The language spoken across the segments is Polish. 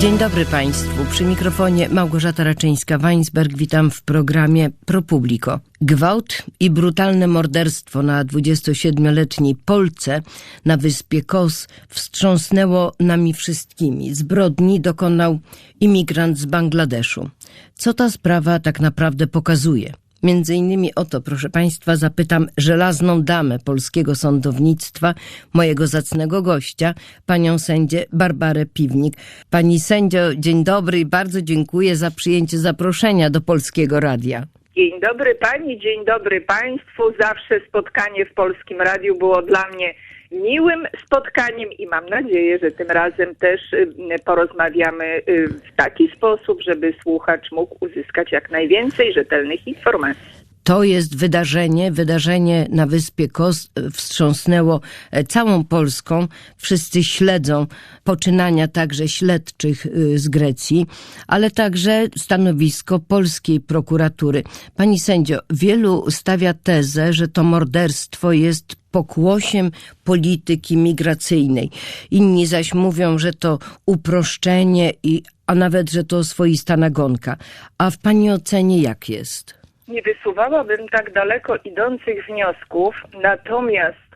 Dzień dobry Państwu. Przy mikrofonie Małgorzata Raczyńska-Weinsberg. Witam w programie ProPublico. Gwałt i brutalne morderstwo na 27-letniej Polce na wyspie Kos wstrząsnęło nami wszystkimi. Zbrodni dokonał imigrant z Bangladeszu. Co ta sprawa tak naprawdę pokazuje? Między innymi o to, proszę Państwa, zapytam żelazną damę polskiego sądownictwa, mojego zacnego gościa, panią sędzię Barbarę Piwnik. Pani sędzio, dzień dobry i bardzo dziękuję za przyjęcie zaproszenia do Polskiego Radia. Dzień dobry Pani, dzień dobry Państwu. Zawsze spotkanie w Polskim Radiu było dla mnie miłym spotkaniem i mam nadzieję, że tym razem też y, porozmawiamy y, w taki sposób, żeby słuchacz mógł uzyskać jak najwięcej rzetelnych informacji. To jest wydarzenie, wydarzenie na wyspie Kos wstrząsnęło e, całą Polską. Wszyscy śledzą poczynania także śledczych y, z Grecji, ale także stanowisko polskiej prokuratury. Pani sędzio, wielu stawia tezę, że to morderstwo jest pokłosiem polityki migracyjnej. Inni zaś mówią, że to uproszczenie i a nawet, że to swoista nagonka. A w pani ocenie jak jest? Nie wysuwałabym tak daleko idących wniosków, natomiast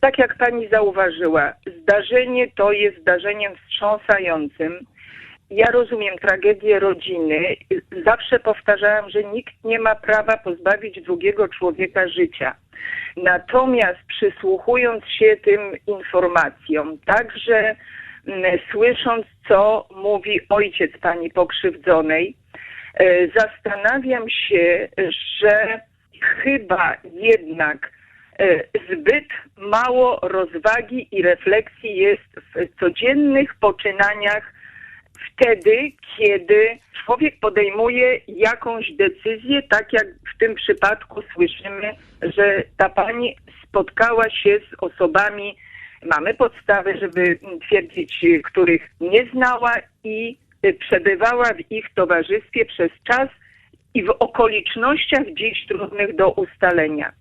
tak jak pani zauważyła, zdarzenie to jest zdarzeniem wstrząsającym. Ja rozumiem tragedię rodziny. Zawsze powtarzałam, że nikt nie ma prawa pozbawić drugiego człowieka życia. Natomiast przysłuchując się tym informacjom, także mm, słysząc, co mówi ojciec pani pokrzywdzonej, zastanawiam się, że chyba jednak e, zbyt mało rozwagi i refleksji jest w codziennych poczynaniach wtedy, kiedy człowiek podejmuje jakąś decyzję, tak jak w tym przypadku słyszymy, że ta pani spotkała się z osobami, mamy podstawę, żeby twierdzić, których nie znała i przebywała w ich towarzystwie przez czas i w okolicznościach dziś trudnych do ustalenia.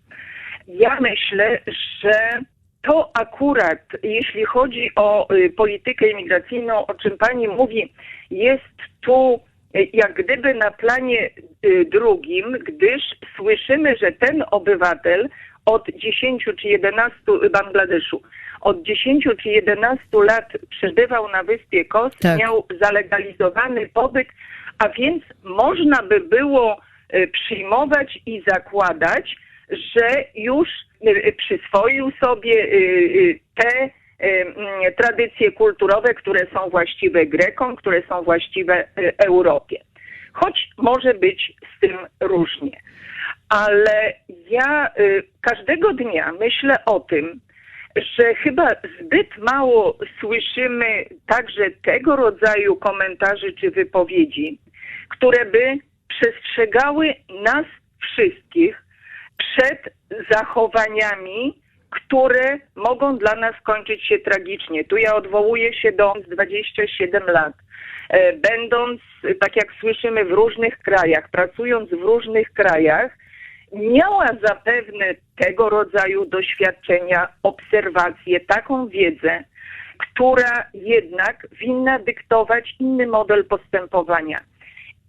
Ja myślę, że to akurat, jeśli chodzi o y, politykę imigracyjną, o czym pani mówi, jest tu y, jak gdyby na planie drugim, gdyż słyszymy, że ten obywatel od 10 czy 11 Bangladeszu od 10 czy 11 lat przebywał na wyspie Kos, tak. miał zalegalizowany pobyt, a więc można by było e, przyjmować i zakładać, że już e, przyswoił sobie te tradycje kulturowe, które są właściwe Grekom, które są właściwe Europie. Choć może być z tym różnie. Ale ja każdego dnia myślę o tym, że chyba zbyt mało słyszymy także tego rodzaju komentarzy czy wypowiedzi, które by przestrzegały nas wszystkich przed zachowaniami, które mogą dla nas kończyć się tragicznie. Tu ja odwołuję się do 27 lat. E, będąc, tak jak słyszymy, w różnych krajach, pracując w różnych krajach, miała zapewne tego rodzaju doświadczenia, obserwacje, taką wiedzę, która jednak winna dyktować inny model postępowania.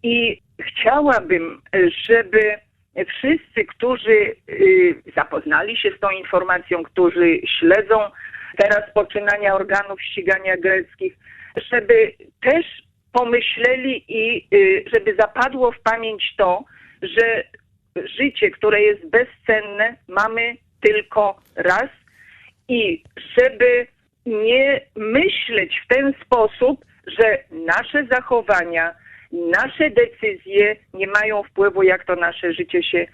I chciałabym, żeby wszyscy, którzy y, zapoznali się z tą informacją, którzy śledzą teraz poczynania organów ścigania greckich, żeby też pomyśleli i y, żeby zapadło w pamięć to, że życie, które jest bezcenne, mamy tylko raz i żeby nie myśleć w ten sposób, że nasze zachowania, nasze decyzje nie mają wpływu, jak to nasze życie się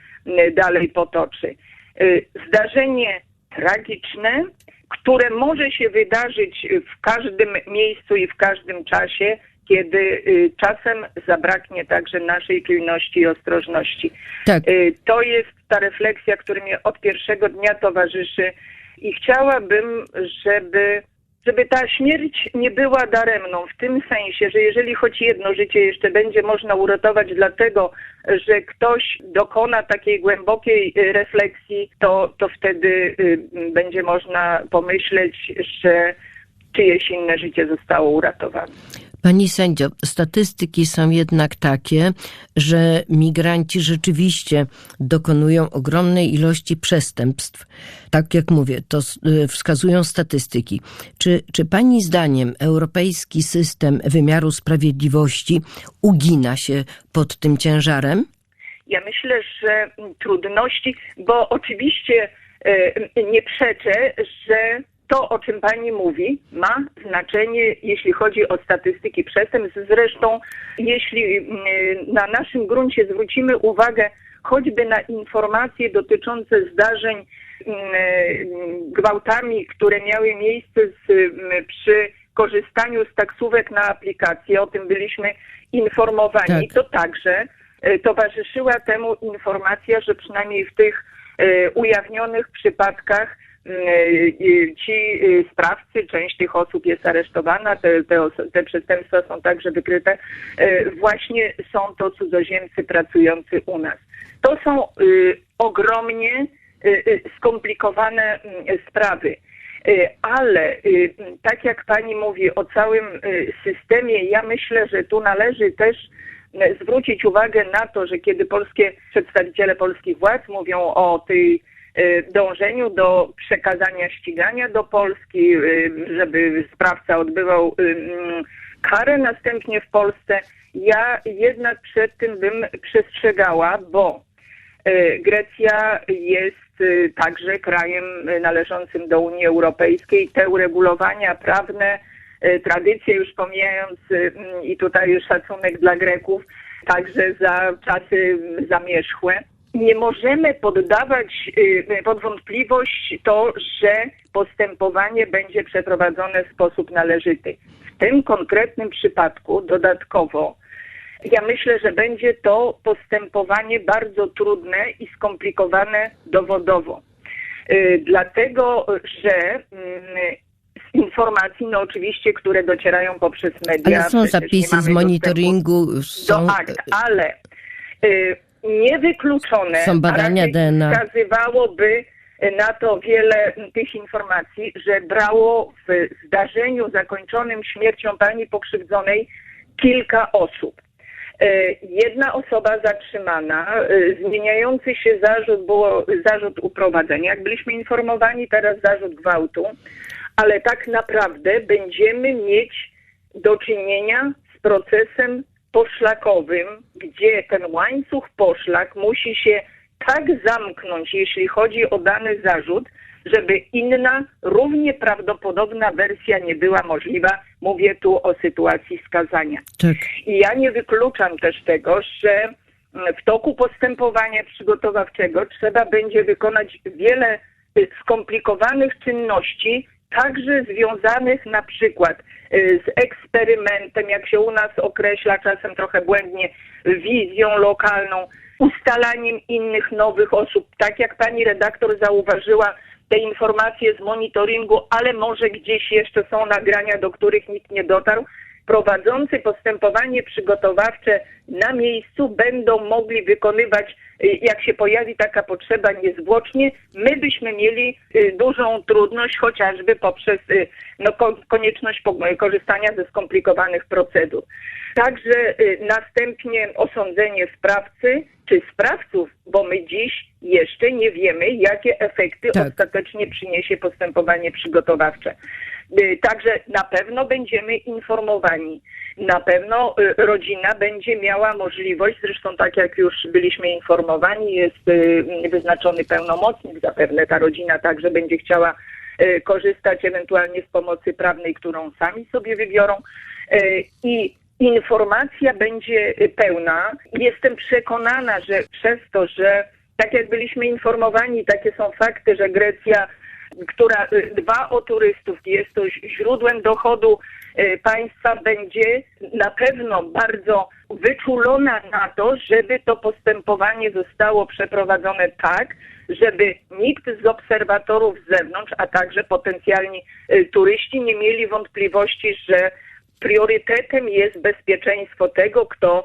dalej potoczy. Y, zdarzenie tragiczne, które może się wydarzyć w każdym miejscu i w każdym czasie, kiedy y, czasem zabraknie także naszej czujności i ostrożności. Tak. Y, to jest ta refleksja, która mi od pierwszego dnia towarzyszy i chciałabym, żeby żeby ta śmierć nie była daremną, w tym sensie, że jeżeli choć jedno życie jeszcze będzie można uratować dlatego, że ktoś dokona takiej głębokiej y, refleksji, to, to wtedy będzie można pomyśleć, że czyjeś inne życie zostało uratowane. Pani sędzio, statystyki są jednak takie, że migranci rzeczywiście dokonują ogromnej ilości przestępstw. Tak jak mówię, to y, wskazują statystyki. Czy, czy pani zdaniem europejski system wymiaru sprawiedliwości ugina się pod tym ciężarem? Ja myślę, że trudności, bo oczywiście e, nie przeczę, że to, o czym pani mówi, ma znaczenie, jeśli chodzi o statystyki przestępstw. Zresztą, jeśli mm, na naszym gruncie zwrócimy uwagę choćby na informacje dotyczące zdarzeń mm, gwałtami, które miały miejsce z, mm, przy korzystaniu z taksówek na aplikację, o tym byliśmy informowani, Tak. to także towarzyszyła temu informacja, że przynajmniej w tych ujawnionych przypadkach ci e, sprawcy, część tych osób jest aresztowana, te, te, te przestępstwa są także wykryte, właśnie są to cudzoziemcy pracujący u nas. To są y, ogromnie y, y, skomplikowane mm, sprawy. Y, Ale y, tak jak pani mówi o całym y, systemie, ja myślę, że tu należy też y, zwrócić uwagę na to, że kiedy polskie przedstawiciele polskich władz mówią o tej y, dążeniu do przekazania ścigania do Polski, y, żeby sprawca odbywał y, mm, karę następnie w Polsce, ja jednak przed tym bym przestrzegała, bo y, Grecja jest y, także krajem y, należącym do Unii Europejskiej. Te uregulowania prawne, y, tradycje już pomijając y, mm, i tutaj szacunek dla Greków, także za czasy zamierzchłe. Nie możemy poddawać y, pod wątpliwość to, że postępowanie będzie przeprowadzone w sposób należyty. W tym konkretnym przypadku dodatkowo ja myślę, że będzie to postępowanie bardzo trudne i skomplikowane dowodowo. Y, Dlatego, że mm, z informacji, no oczywiście, które docierają poprzez media. Ale są zapisy z monitoringu, Do są, akt, ale y, niewykluczone, Są badania DNA. wskazywałoby na to wiele tych informacji, że brało w zdarzeniu zakończonym śmiercią pani pokrzywdzonej kilka osób. E, Jedna osoba zatrzymana, e, zmieniający się zarzut było zarzut uprowadzenia. Jak byliśmy informowani, teraz zarzut gwałtu, ale tak naprawdę będziemy mieć do czynienia z procesem poszlakowym, gdzie ten łańcuch poszlak musi się tak zamknąć, jeśli chodzi o dany zarzut, żeby inna, równie prawdopodobna wersja nie była możliwa. Mówię tu o sytuacji skazania. tak, I ja nie wykluczam też tego, że mm, w toku postępowania przygotowawczego trzeba będzie wykonać wiele y, skomplikowanych czynności, także związanych na przykład y, z eksperymentem, jak się u nas określa czasem trochę błędnie, wizją lokalną, ustalaniem innych nowych osób. Tak jak pani redaktor zauważyła, te informacje z monitoringu, ale może gdzieś jeszcze są nagrania, do których nikt nie dotarł. Prowadzący postępowanie przygotowawcze na miejscu będą mogli wykonywać, y, jak się pojawi taka potrzeba, niezwłocznie. My byśmy mieli y, dużą trudność, chociażby poprzez y, no, ko- konieczność korzystania ze skomplikowanych procedur. Także następnie osądzenie sprawcy czy sprawców, bo my dziś jeszcze nie wiemy, jakie efekty Tak. ostatecznie przyniesie postępowanie przygotowawcze. Y, Także na pewno będziemy informowani. Na pewno y, rodzina będzie miała możliwość, zresztą tak jak już byliśmy informowani, jest y, wyznaczony pełnomocnik, zapewne ta rodzina także będzie chciała korzystać ewentualnie z pomocy prawnej, którą sami sobie wybiorą. I informacja będzie pełna. Jestem przekonana, że przez to, że tak jak byliśmy informowani, takie są fakty, że Grecja, która y, dba o turystów, jest to źródłem dochodu y, państwa, będzie na pewno bardzo wyczulona na to, żeby to postępowanie zostało przeprowadzone tak, żeby nikt z obserwatorów z zewnątrz, a także potencjalni y, turyści nie mieli wątpliwości, że priorytetem jest bezpieczeństwo tego, kto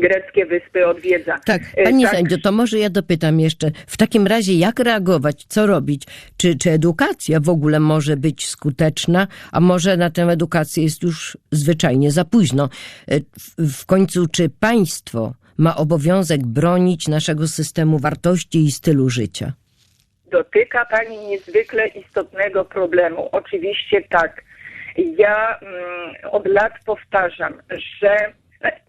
greckie wyspy odwiedza. Tak, E, pani tak, sędzio, to może ja dopytam jeszcze. W takim razie jak reagować, co robić? Czy, czy edukacja w ogóle może być skuteczna, a może na tę edukację jest już zwyczajnie za późno? E, W, w końcu, czy państwo ma obowiązek bronić naszego systemu wartości i stylu życia? Dotyka Pani niezwykle istotnego problemu. Oczywiście tak. Ja mm, od lat powtarzam, że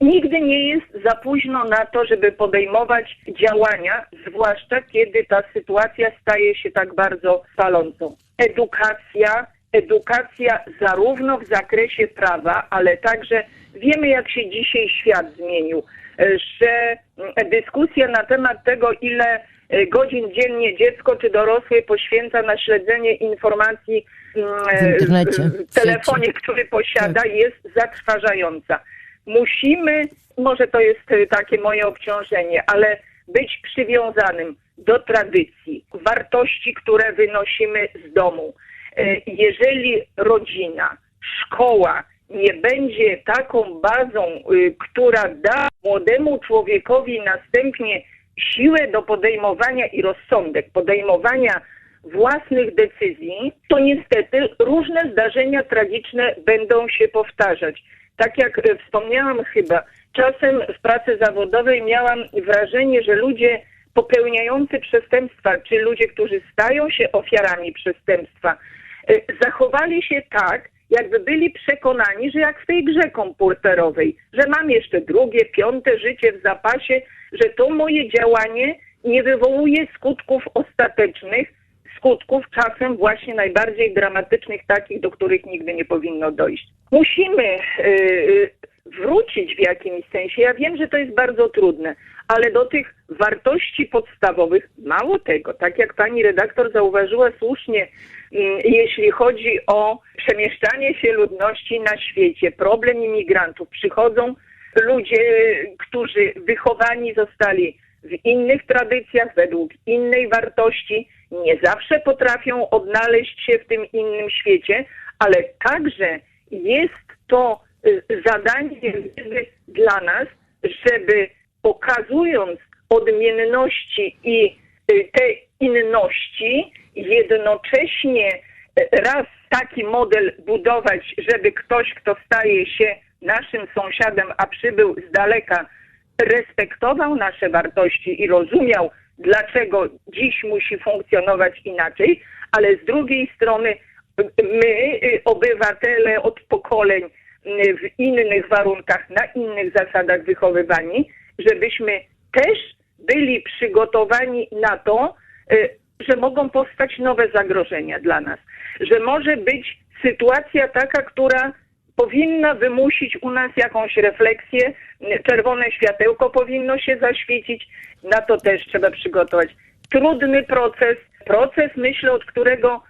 nigdy nie jest za późno na to, żeby podejmować działania, zwłaszcza kiedy ta sytuacja staje się tak bardzo palącą. Edukacja, edukacja zarówno w zakresie prawa, ale także wiemy, jak się dzisiaj świat zmienił, e, że mm, dyskusja na temat tego, ile e, godzin dziennie dziecko czy dorosły poświęca na śledzenie informacji mm, W internecie, w w telefonie, który posiada, jest zatrważająca. Musimy, może to jest e, takie moje obciążenie, ale być przywiązanym do tradycji, wartości, które wynosimy z domu. E, Jeżeli rodzina, szkoła nie będzie taką bazą, y, która da młodemu człowiekowi następnie siłę do podejmowania i rozsądek podejmowania własnych decyzji, to niestety różne zdarzenia tragiczne będą się powtarzać. Tak jak e, wspomniałam chyba, czasem w pracy zawodowej miałam wrażenie, że ludzie popełniający przestępstwa, czy ludzie, którzy stają się ofiarami przestępstwa, e, zachowali się tak, jakby byli przekonani, że jak w tej grze komputerowej, że mam jeszcze drugie, piąte życie w zapasie, że to moje działanie nie wywołuje skutków ostatecznych, skutków czasem właśnie najbardziej dramatycznych, takich, do których nigdy nie powinno dojść. Musimy yy, wrócić w jakimś sensie. Ja wiem, że to jest bardzo trudne, ale do tych wartości podstawowych, mało tego, tak jak pani redaktor zauważyła słusznie, mm, jeśli chodzi o przemieszczanie się ludności na świecie, problem imigrantów, przychodzą ludzie, którzy wychowani zostali w innych tradycjach, według innej wartości, nie zawsze potrafią odnaleźć się w tym innym świecie, ale także jest to y, zadanie dla nas, żeby pokazując odmienności i y, te inności, jednocześnie y, raz taki model budować, żeby ktoś, kto staje się naszym sąsiadem, a przybył z daleka, respektował nasze wartości i rozumiał, dlaczego dziś musi funkcjonować inaczej, ale z drugiej strony my, y, obywatele od pokoleń y, w innych warunkach, na innych zasadach wychowywani, żebyśmy też byli przygotowani na to, y, że mogą powstać nowe zagrożenia dla nas, że może być sytuacja taka, która powinna wymusić u nas jakąś refleksję, czerwone światełko powinno się zaświecić, na to też trzeba przygotować. Trudny proces, proces myślę, od którego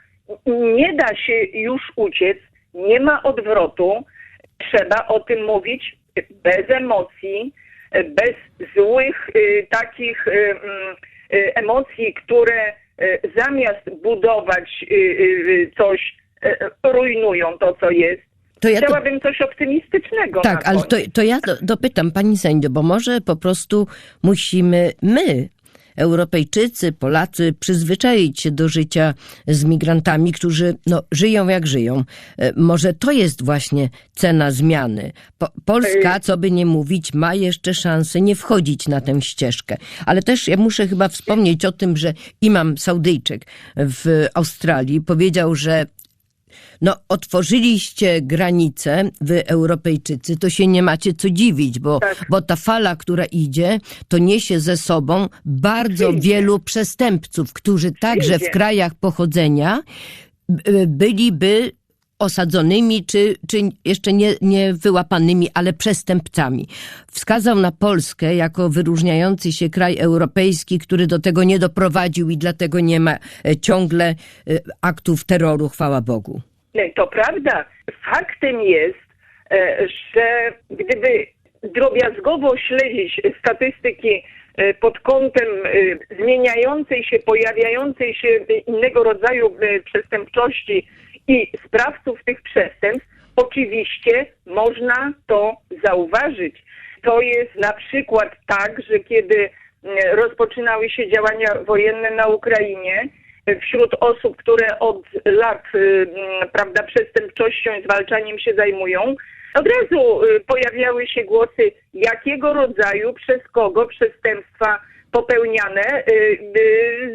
nie da się już uciec, nie ma odwrotu, trzeba o tym mówić bez emocji, bez złych y, takich y, mm, y, emocji, które y, zamiast budować y, y, coś, y, rujnują to, co jest. To ja to, Chciałabym coś optymistycznego. tak, ale to, to ja do, dopytam pani sędzio, bo może po prostu musimy my, Europejczycy, Polacy, przyzwyczaić się do życia z migrantami, którzy no, żyją jak żyją. E, Może to jest właśnie cena zmiany. Po, Polska, co by nie mówić, ma jeszcze szansę nie wchodzić na tę ścieżkę. Ale też ja muszę chyba wspomnieć o tym, że Imam Saudyjczyk w Australii powiedział, że no, otworzyliście granice, wy Europejczycy, to się nie macie co dziwić, bo, Tak. bo ta fala, która idzie, to niesie ze sobą bardzo Przyjdzie. wielu przestępców, którzy także w Przyjdzie. krajach pochodzenia byliby osadzonymi, czy, czy jeszcze nie, nie wyłapanymi, ale przestępcami. Wskazał na Polskę jako wyróżniający się kraj europejski, który do tego nie doprowadził i dlatego nie ma e, ciągle e, aktów terroru, chwała Bogu. To prawda. Faktem jest, e, że gdyby drobiazgowo śledzić statystyki pod kątem zmieniającej się, pojawiającej się innego rodzaju przestępczości i sprawców tych przestępstw, oczywiście można to zauważyć. to jest na przykład tak, że kiedy mm, rozpoczynały się działania wojenne na Ukrainie, wśród osób, które od lat y, mm, prawda, przestępczością i zwalczaniem się zajmują, od razu y, pojawiały się głosy, jakiego rodzaju, przez kogo przestępstwa popełniane y,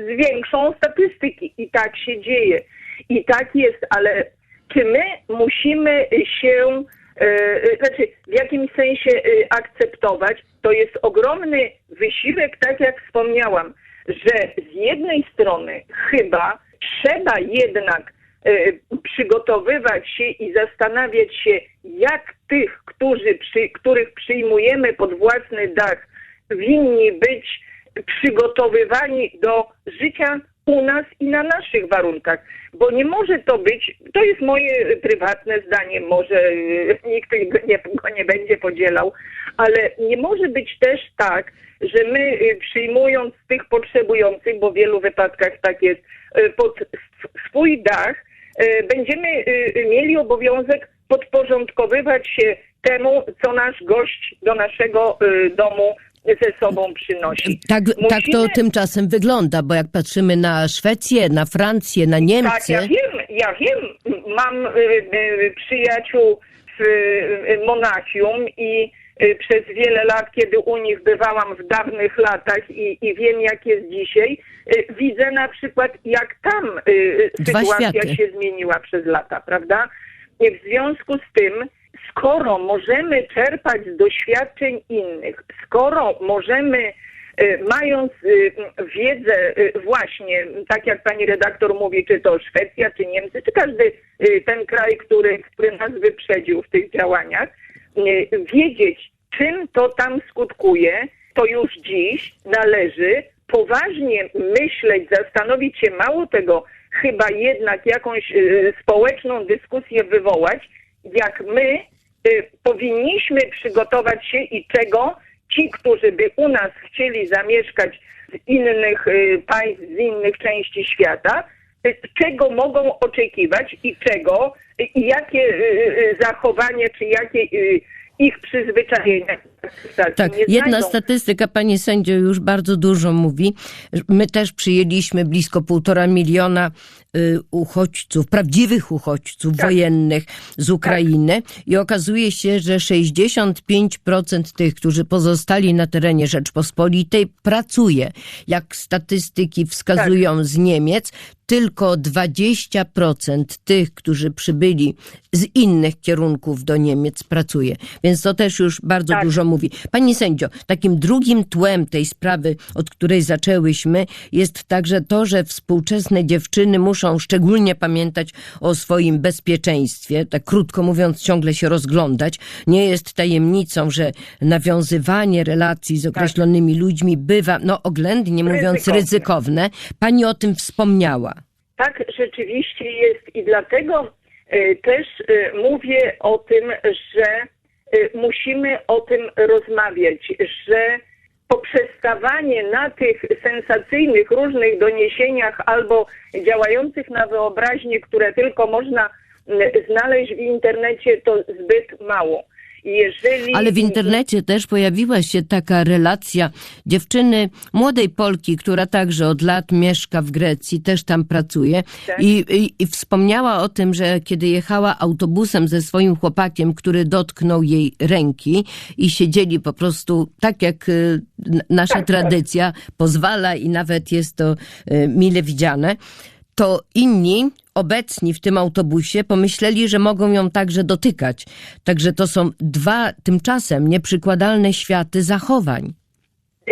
zwiększą statystyki. I tak się dzieje. I tak jest, ale czy my musimy się, y, znaczy w jakimś sensie y, akceptować, to jest ogromny wysiłek, tak jak wspomniałam, że z jednej strony chyba trzeba jednak przygotowywać się i zastanawiać się, jak tych, którzy przy, których przyjmujemy pod własny dach, winni być przygotowywani do życia u nas i na naszych warunkach. Bo nie może to być, to jest moje prywatne zdanie, może y, nikt tego nie, go nie będzie podzielał, ale nie może być też tak, że my y, przyjmując tych potrzebujących, bo w wielu wypadkach tak jest, y, pod sw- swój dach, będziemy mieli obowiązek podporządkowywać się temu, co nasz gość do naszego domu ze sobą przynosi. Tak, tak to Musimy- tymczasem wygląda, bo jak patrzymy na Szwecję, na Francję, na Tak, Niemcy, ja wiem, ja wiem. Mam y, y, przyjaciół w y, Monachium i y, przez wiele lat, kiedy u nich bywałam w dawnych latach i, i wiem, jak jest dzisiaj, y, widzę na przykład, jak tam y, Dwa sytuacja światy. się zmieniła przez lata, prawda? I w związku z tym, skoro możemy czerpać z doświadczeń innych, skoro możemy y, mając y, wiedzę y, właśnie, tak jak pani redaktor mówi, czy to Szwecja, czy Niemcy, czy każdy ten kraj, który, który nas wyprzedził w tych działaniach, wiedzieć, czym to tam skutkuje, to już dziś należy poważnie myśleć, zastanowić się, mało tego, chyba jednak jakąś społeczną dyskusję wywołać, jak my powinniśmy przygotować się i czego ci, którzy by u nas chcieli zamieszkać z innych y, państw, z innych części świata, y, czego mogą oczekiwać i czego, y, i jakie y, y, zachowanie, czy jakie y, ich przyzwyczajenia. Tak, nie jedna znajdą. statystyka, pani sędzio, już bardzo dużo mówi. My też przyjęliśmy blisko półtora miliona y, uchodźców, prawdziwych uchodźców Tak. wojennych z Ukrainy i okazuje się, że 65% tych, którzy pozostali na terenie Rzeczpospolitej pracuje. Jak statystyki wskazują Tak. z Niemiec, tylko 20% tych, którzy przybyli z innych kierunków do Niemiec pracuje. Więc to też już bardzo Tak. dużo mówi. Pani sędzio, takim drugim tłem tej sprawy, od której zaczęłyśmy, jest także to, że współczesne dziewczyny muszą szczególnie pamiętać o swoim bezpieczeństwie, tak krótko mówiąc, ciągle się rozglądać. Nie jest tajemnicą, że nawiązywanie relacji z określonymi ludźmi bywa, no oględnie mówiąc, Ryzykowne. ryzykowne. Pani o tym wspomniała. Tak rzeczywiście jest i dlatego y, też y, mówię o tym, że musimy o tym rozmawiać, że poprzestawanie na tych sensacyjnych różnych doniesieniach albo działających na wyobraźnię, które tylko można y, znaleźć w internecie, to zbyt mało. Jeżeli Ale w internecie też pojawiła się taka relacja dziewczyny, młodej Polki, która także od lat mieszka w Grecji, też tam pracuje Tak. i, i, i wspomniała o tym, że kiedy jechała autobusem ze swoim chłopakiem, który dotknął jej ręki i siedzieli po prostu tak jak y, nasza Tak, tak. tradycja pozwala i nawet jest to y, mile widziane, to inni obecni w tym autobusie pomyśleli, że mogą ją także dotykać. Także to są dwa tymczasem nieprzykładalne światy zachowań.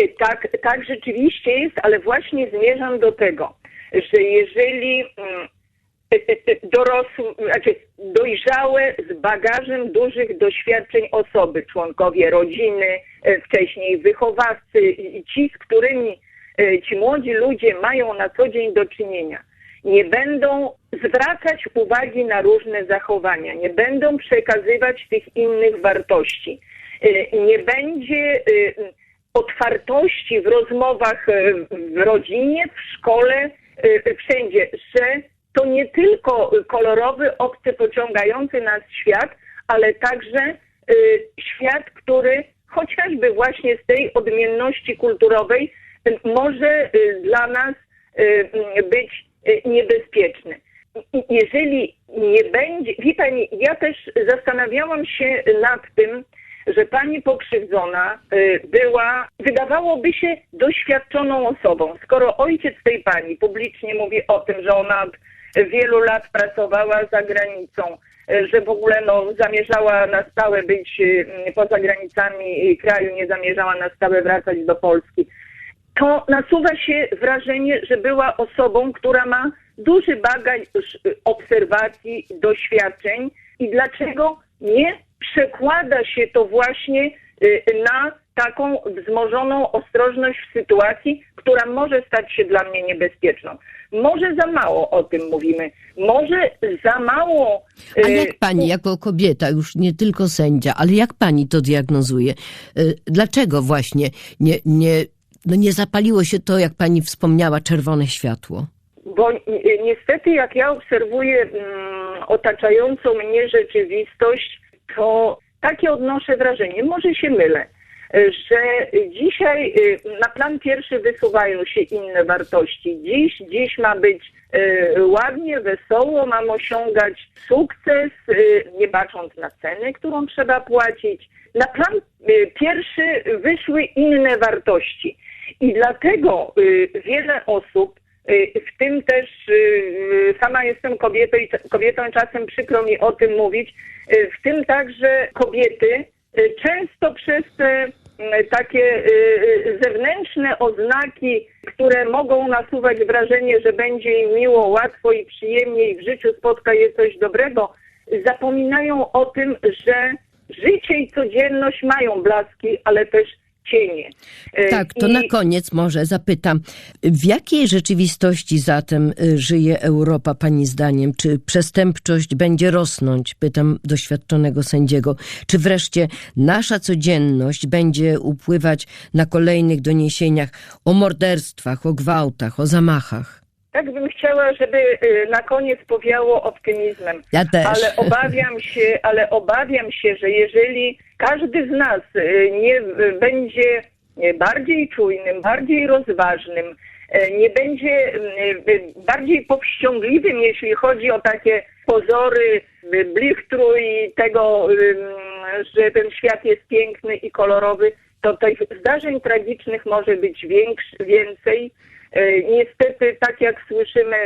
Y, Tak, tak rzeczywiście jest, ale właśnie zmierzam do tego, że jeżeli mm, y, y, y, dorosłe, znaczy dojrzałe z bagażem dużych doświadczeń osoby, członkowie rodziny, y, wcześniej wychowawcy, ci, z którymi y, ci młodzi ludzie mają na co dzień do czynienia, nie będą zwracać uwagi na różne zachowania, nie będą przekazywać tych innych wartości, y, nie będzie y, otwartości w rozmowach y, w rodzinie, w szkole, wszędzie, że to nie tylko kolorowy, obcy, pociągający nas świat, ale także świat, który chociażby właśnie z tej odmienności kulturowej może dla nas być niebezpieczny. I- Jeżeli nie będzie, wie pani, ja też zastanawiałam się nad tym, że pani pokrzywdzona y, była, wydawałoby się, doświadczoną osobą. Skoro ojciec tej pani publicznie mówi o tym, że ona od wielu lat pracowała za granicą, y, że w ogóle no, zamierzała na stałe być y, poza granicami y, kraju, nie zamierzała na stałe wracać do Polski, to nasuwa się wrażenie, że była osobą, która ma duży bagaż y, obserwacji, doświadczeń i dlaczego nie przekłada się to właśnie y, na taką wzmożoną ostrożność w sytuacji, która może stać się dla mnie niebezpieczną. Może za mało o tym mówimy, może za mało. A y, jak pani, jako kobieta, już nie tylko sędzia, ale jak pani to diagnozuje? Dlaczego właśnie nie, nie, no nie zapaliło się to, jak pani wspomniała, czerwone światło? Bo ni- niestety, jak ja obserwuję mm, otaczającą mnie rzeczywistość, to takie odnoszę wrażenie, może się mylę, y, że dzisiaj y, na plan pierwszy wysuwają się inne wartości. Dziś, dziś ma być y, ładnie, wesoło, mam osiągać sukces, y, nie bacząc na cenę, którą trzeba płacić. Na plan y, pierwszy wyszły inne wartości. I dlatego y, wiele osób, y, w tym też y, sama jestem kobietą i kobietą, czasem przykro mi o tym mówić, w tym także kobiety często przez te takie zewnętrzne oznaki, które mogą nasuwać wrażenie, że będzie im miło, łatwo i przyjemnie i w życiu spotka je coś dobrego, zapominają o tym, że życie i codzienność mają blaski, ale też cienie. Y, Tak, to I- na koniec może zapytam, w jakiej rzeczywistości zatem y, żyje Europa, pani zdaniem? Czy przestępczość będzie rosnąć? Pytam doświadczonego sędziego. Czy wreszcie nasza codzienność będzie upływać na kolejnych doniesieniach o morderstwach, o gwałtach, o zamachach? Tak bym chciała, żeby y, na koniec powiało optymizmem. Ja też. Ale obawiam się, ale obawiam się, że jeżeli każdy z nas y, nie będzie y, bardziej czujnym, bardziej rozważnym, y, nie będzie bardziej powściągliwym, jeśli chodzi o takie pozory blichtru i tego, że ten świat jest piękny i kolorowy, to tych zdarzeń tragicznych może być większy, więcej. Niestety, tak jak słyszymy,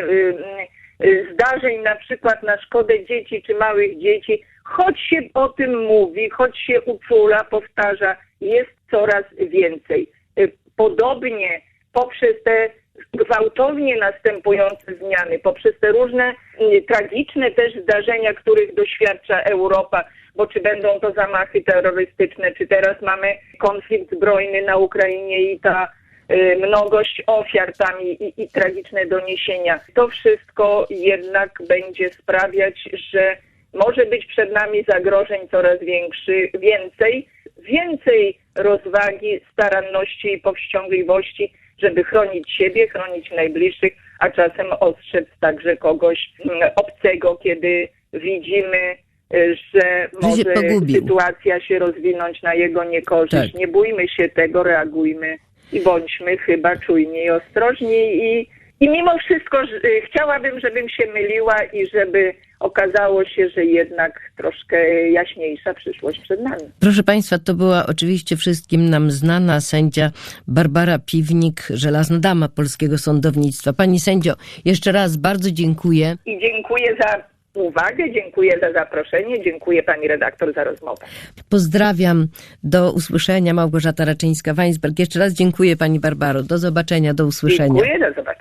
zdarzeń na przykład na szkodę dzieci czy małych dzieci, choć się o tym mówi, choć się uczula, powtarza, jest coraz więcej. Y, Podobnie poprzez te gwałtownie następujące zmiany, poprzez te różne y, tragiczne też zdarzenia, których doświadcza Europa, bo czy będą to zamachy terrorystyczne, czy teraz mamy konflikt zbrojny na Ukrainie i ta y, mnogość ofiar tam i, i, i tragiczne doniesienia. To wszystko jednak będzie sprawiać, że może być przed nami zagrożeń coraz większy, więcej, więcej rozwagi, staranności i powściągliwości, żeby chronić siebie, chronić najbliższych, a czasem ostrzec także kogoś mm, obcego, kiedy widzimy, y, że może pogubił. sytuacja się rozwinąć na jego niekorzyść. Tak. Nie bójmy się tego, reagujmy i bądźmy chyba czujni i ostrożni i, i mimo wszystko że- y, chciałabym, żebym się myliła i żeby okazało się, że jednak troszkę jaśniejsza przyszłość przed nami. Proszę Państwa, to była oczywiście wszystkim nam znana sędzia Barbara Piwnik, żelazna dama polskiego sądownictwa. Pani sędzio, jeszcze raz bardzo dziękuję. I dziękuję za uwagę, dziękuję za zaproszenie, dziękuję pani redaktor za rozmowę. Pozdrawiam. Do usłyszenia. Małgorzata Raczyńska-Weinsberg. Jeszcze raz dziękuję Pani Barbaro. Do zobaczenia, do usłyszenia. Dziękuję, do zobaczenia.